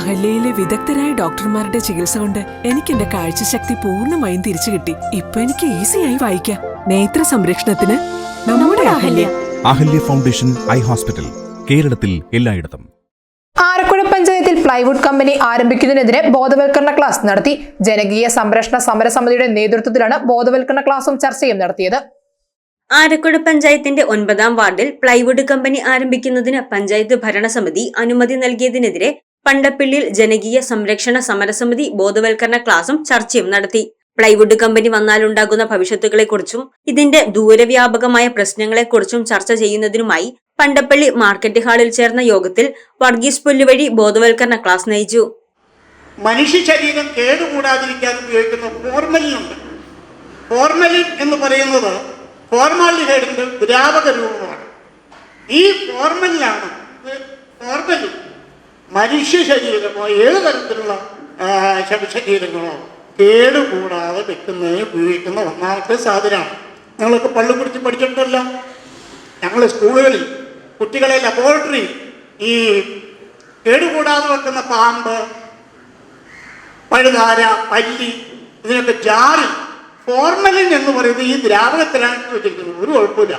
അഹല്യയിലെ വിദഗ്ധരായ ഡോക്ടർമാരുടെ ചികിത്സ കൊണ്ട് എനിക്ക് എന്റെ കാഴ്ചശക്തി പൂർണമായും തിരിച്ചു കിട്ടി. ഇപ്പൊ എനിക്ക് ഈസിയായി വായിക്കാം. നേത്ര സംരക്ഷണത്തിന് നമ്മുടെ Ahalya. Ahalya foundation eye hospital കേരളത്തിൽ എല്ലായിടത്തും. ആറക്കുഴ പഞ്ചായത്തിൽ പ്ലൈവുഡ് കമ്പനി ആരംഭിക്കുന്നതിനെതിരെ ബോധവൽക്കരണ ക്ലാസ് നടത്തി. ജനകീയ സംരക്ഷണ സമരസമിതിയുടെ നേതൃത്വത്തിലാണ് ബോധവൽക്കരണ ക്ലാസും ചർച്ചയും നടത്തിയത്. ആരക്കുഴ പഞ്ചായത്തിന്റെ ഒൻപതാം വാർഡിൽ പ്ലൈവുഡ് കമ്പനി ആരംഭിക്കുന്നതിന് പഞ്ചായത്ത് ഭരണസമിതി അനുമതി നൽകിയതിനെതിരെ പണ്ടപ്പിള്ളിയിൽ ജനകീയ സംരക്ഷണ സമരസമിതി ബോധവൽക്കരണ ക്ലാസും ചർച്ചയും നടത്തി. പ്ലൈവുഡ് കമ്പനി വന്നാലുണ്ടാകുന്ന ഭവിഷ്യത്തുകളെക്കുറിച്ചും ഇതിന്റെ ദൂരവ്യാപകമായ പ്രശ്നങ്ങളെക്കുറിച്ചും ചർച്ച ചെയ്യുന്നതിനുമായി പണ്ടപ്പള്ളി മാർക്കറ്റ് ഹാളിൽ ചേർന്ന യോഗത്തിൽ വർഗീസ് പുല്ല് വഴി ബോധവൽക്കരണ ക്ലാസ് നയിച്ചു. മനുഷ്യ ശരീരം കേടുകൂടാതിരിക്കാൻ ഉപയോഗിക്കുന്ന ഫോർമലിൻ ഉണ്ട് ഫോർമലിൻ എന്ന് പറയുന്നത് ഫോർമാലിഹൈഡിന്റെ ദ്രാവക രൂപമാണ് ഈ ഫോർമലിനാണ് ഫോർമലിൻ. മനുഷ്യ ശരീരമോ ഏത് തരത്തിലുള്ള ശവശരീരങ്ങളോ കേടുകൂടാതെ വെക്കുന്നതിന് ഉപയോഗിക്കുന്ന ഒന്നാമത്തെ സാധനമാണ്. നിങ്ങളൊക്കെ പള്ളി കുടിച്ച് പഠിച്ചിട്ടുണ്ടല്ലോ. ഞങ്ങൾ സ്കൂളുകളിൽ കുട്ടികളെ ലബോറട്ടറി ഈ കേടുകൂടാതെ വെക്കുന്ന പാമ്പ് പഴുതാര പല്ലി ഇതിനൊക്കെ ജാറി ഫോർമലിൻ എന്ന് പറയുന്നത് ഈ ദ്രാവകത്തിലാണ് വെച്ചിരിക്കുന്നത്. ഒരു കുഴപ്പമില്ല.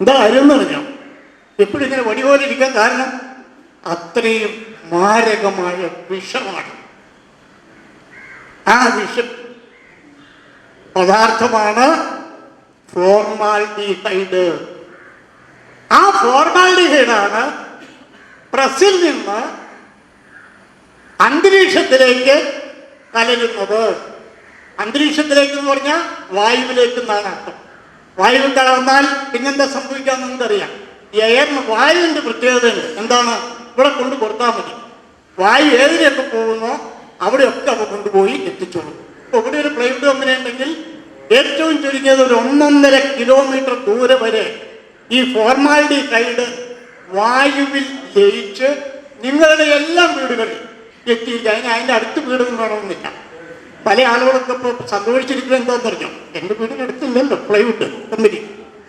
എന്താ കാര്യം പറഞ്ഞോ എപ്പോഴും ഇങ്ങനെ വടിപോലെ ഇരിക്കാൻ കാരണം അത്രയും മാരകമായ വിഷമാണ്. ആ വിഷ പദാർത്ഥമാണ് ഫോർമാൽഡിഹൈഡ്. ആ ഫോർമാൽഡിഹൈഡാണ് പ്രസിൽ നിന്ന് അന്തരീക്ഷത്തിലേക്ക് കലരുന്നത്. അന്തരീക്ഷത്തിലേക്ക് എന്ന് പറഞ്ഞാൽ വായുവിലേക്ക് എന്നാണ് അർത്ഥം. വായുവിൽ കലർന്നാൽ പിന്നെന്താ സംഭവിക്കാമെന്ന് നിങ്ങൾക്കറിയാം ഈ എയറിന് വായുവിന്റെ പ്രത്യേകതയുണ്ട് എന്താണ്? ഇവിടെ കൊണ്ട് കൊടുത്താൽ മതി. വായു ഏതിനെയൊക്കെ പോകുന്നോ അവിടെയൊക്കെ അവ കൊണ്ടുപോയി എത്തിച്ചോളും. ഇപ്പോൾ ഇവിടെ ഒരു പ്ലൈവുഡ് കമ്പനി ഉണ്ടെങ്കിൽ ഏറ്റവും ചുരുങ്ങിയത് ഒരു ഒന്നൊന്നര കിലോമീറ്റർ ദൂരെ വരെ ഈ ഫോർമാലിറ്റി കൈഡ് വായുവിൽ ലയിച്ച് നിങ്ങളുടെ എല്ലാ വീടുകളിൽ എത്തിയിരിക്കുക അതിന് അതിന്റെ അടുത്ത് വീടൊന്നും വേണമെന്നില്ല. പല ആളുകളൊക്കെ ഇപ്പോൾ സന്തോഷിച്ചിരിക്കുന്നത് എന്താണെന്ന് അറിഞ്ഞോ വീടിന് അടുത്തില്ലല്ലോ പ്ലൈവുഡ് കമ്പനി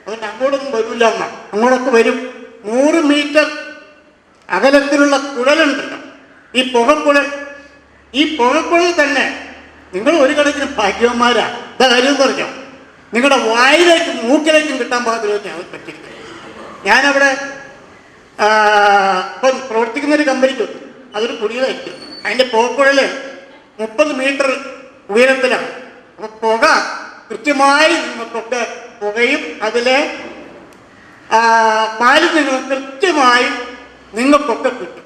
അതുകൊണ്ട് അങ്ങോട്ടൊന്നും വരില്ല എന്നാ അങ്ങോട്ടൊക്കെ വരും. നൂറ് മീറ്റർ അകലത്തിലുള്ള കുഴലുണ്ടല്ലോ. ഈ പുകക്കുഴൽ ഈ പുകക്കുഴൽ തന്നെ നിങ്ങൾ ഒരു കണക്കിന് ഭാഗ്യവന്മാരാ. കാര്യം പറഞ്ഞോ. നിങ്ങളുടെ വായിലേക്കും മൂക്കിലേക്കും കിട്ടാൻ പാകത്തിലൊക്കെ അവർ പറ്റിയിരിക്കുന്നത് ഞാനവിടെ ഇപ്പം പ്രവർത്തിക്കുന്ന ഒരു കമ്പനിക്ക് അതൊരു കുടിയതായിരിക്കും അതിന്റെ പുകക്കുഴൽ മുപ്പത് മീറ്റർ ഉയരത്തിലാണ്. അപ്പം പുക കൃത്യമായി നിങ്ങൾക്കൊക്കെ പുകയും അതിലെ ആ, മാലിന്യങ്ങളും കൃത്യമായി നിങ്ങൾക്കൊക്കെ കിട്ടും.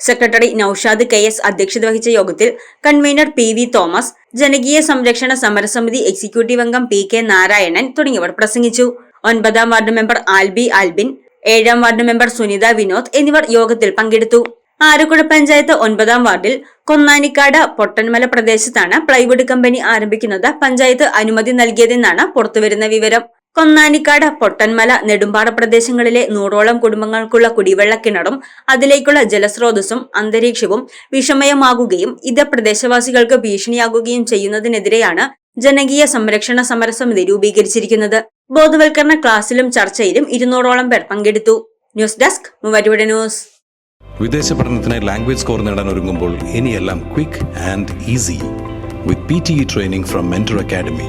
സെക്രട്ടറി നൌഷാദ് കെ എസ് അധ്യക്ഷത വഹിച്ച യോഗത്തിൽ കൺവീനർ പി വി തോമസ് ജനകീയ സംരക്ഷണ സമരസമിതി എക്സിക്യൂട്ടീവ് അംഗം പി കെ നാരായണൻ തുടങ്ങിയവർ പ്രസംഗിച്ചു. ഒൻപതാം വാർഡ് മെമ്പർ ആൽബി ആൽബിൻ ഏഴാം വാർഡ് മെമ്പർ സുനിത വിനോദ് എന്നിവർ യോഗത്തിൽ പങ്കെടുത്തു. ആരക്കുഴ പഞ്ചായത്ത് ഒൻപതാം വാർഡിൽ കൊന്നാനിക്കാട് പൊട്ടൻമല പ്രദേശത്താണ് പ്ലൈവുഡ് കമ്പനി ആരംഭിക്കുന്നത്. പഞ്ചായത്ത് അനുമതി നൽകിയതെന്നാണ് പുറത്തുവരുന്ന വിവരം. കൊന്നാനിക്കാട് പൊട്ടൻമല നെടുമ്പാറ പ്രദേശങ്ങളിലെ നൂറോളം കുടുംബങ്ങൾക്കുള്ള കുടിവെള്ള കിണറും അതിലേക്കുള്ള ജലസ്രോതസ്സും അന്തരീക്ഷവും വിഷമയമാകുകയും ഇത് പ്രദേശവാസികൾക്ക് ഭീഷണിയാകുകയും ചെയ്യുന്നതിനെതിരെയാണ് ജനകീയ സംരക്ഷണ സമരസമിതി രൂപീകരിച്ചിരിക്കുന്നത്. ബോധവൽക്കരണ ക്ലാസ്സിലും ചർച്ചയിലും ഇരുന്നൂറോളം പേർ പങ്കെടുത്തു. News desk Muvattupuzha news. വിദേശ പഠനത്തിന് ലാംഗ്വേജ് സ്കോർ നേടാൻ ഒരുങ്ങുമ്പോൾ ഇനിയെല്ലാം quick and easy. With P T E training from mentor academy